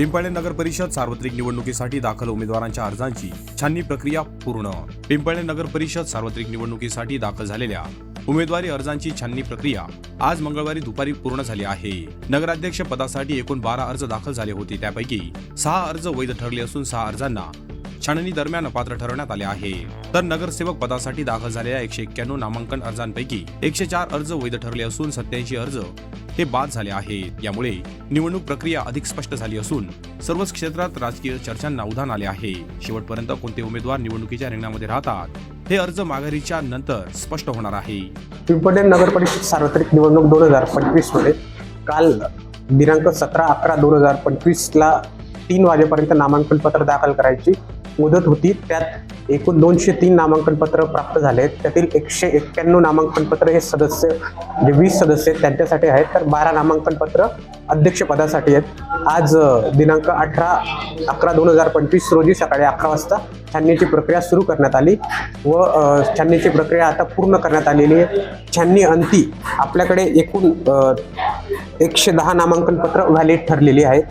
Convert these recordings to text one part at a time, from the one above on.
पिंपळे नगर परिषद सार्वत्रिक निवडणुकीसाठी दाखल उमेदवारांच्या अर्जांची छाननी प्रक्रिया पूर्ण. पिंपळे नगर परिषद सार्वत्रिक निवडणुकीसाठी दाखल झालेल्या उमेदवारी अर्जांची छाननी प्रक्रिया आज मंगळवारी दुपारी पूर्ण झाली आहे. नगराध्यक्ष पदासाठी एकूण बारा अर्ज दाखल झाले होते. त्यापैकी सहा अर्ज वैध ठरले असून सहा अर्जांना छाननी दरम्यान पात्र ठरवण्यात आले आहे. तर नगरसेवक पदासाठी दाखल झालेल्या एकशे एक्क्याण्णव नामांकन अर्जांपैकी एकशे चार अर्ज वैध ठरले असून सत्याऐंशी अर्ज हे बाद झाले आहेत. यामुळे निवडणूक प्रक्रिया अधिक स्पष्ट झाली असून सर्वच क्षेत्रात राजकीय चर्चांना उधाण आले आहे. शेवटपर्यंत कोणते उमेदवार निवडणुकीच्या रिंगणामध्ये राहतात हे अर्ज माघारीच्या नंतर स्पष्ट होणार आहे. पिंपडे नगर परिषद सार्वत्रिक निवडणूक दोन हजार पंचवीसमध्ये काल दिनांक सतरा अकरा दोन हजार पंचवीस ला तीन वाजेपर्यंत नामांकन पत्र दाखल करायची मुदत होती. त्यात एकूण दोनशे तीन नामांकन पत्र प्राप्त झाले आहेत. त्यातील एकशे एक्क्याण्णव नामांकन पत्र हे सदस्य जे वीस सदस्य आहेत त्यांच्यासाठी आहेत. तर बारा नामांकन पत्र अध्यक्षपदासाठी आहेत. आज दिनांक अठरा अकरा दोन हजार पंचवीस रोजी सकाळी अकरा वाजता छाननीची प्रक्रिया सुरू करण्यात आली व छाननीची प्रक्रिया आता पूर्ण करण्यात आलेली आहे. छाननी अंती आपल्याकडे एकूण एकशे दहा नामांकन पत्र व्हॅलिड ठरलेली आहेत.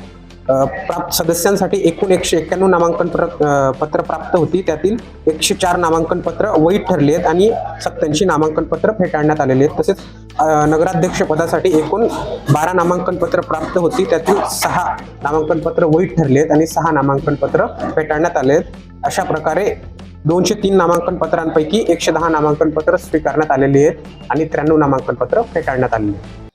प्राप्त सदस्यांसाठी एकूण एकशे एक्क्याण्णव नामांकन पत्र पत्र प्राप्त होती. त्यातील एकशे चार नामांकन पत्र वैध ठरली आहेत आणि सत्त्याऐंशी नामांकन पत्र फेटाळण्यात आलेले आहेत. तसेच नगराध्यक्षपदासाठी नगराध्यक्ष पदासाठी एकूण बारा नामांकन पत्र प्राप्त होती. त्यातील सहा नामांकन पत्र वैध ठरले आहेत आणि सहा नामांकन पत्र फेटाळण्यात आले आहेत. अशा प्रकारे दोनशे तीन नामांकन पत्रांपैकी एकशे दहा नामांकन पत्र स्वीकारण्यात आलेली आहेत आणि त्र्याण्णव नामांकन पत्र फेटाळण्यात आलेली आहेत.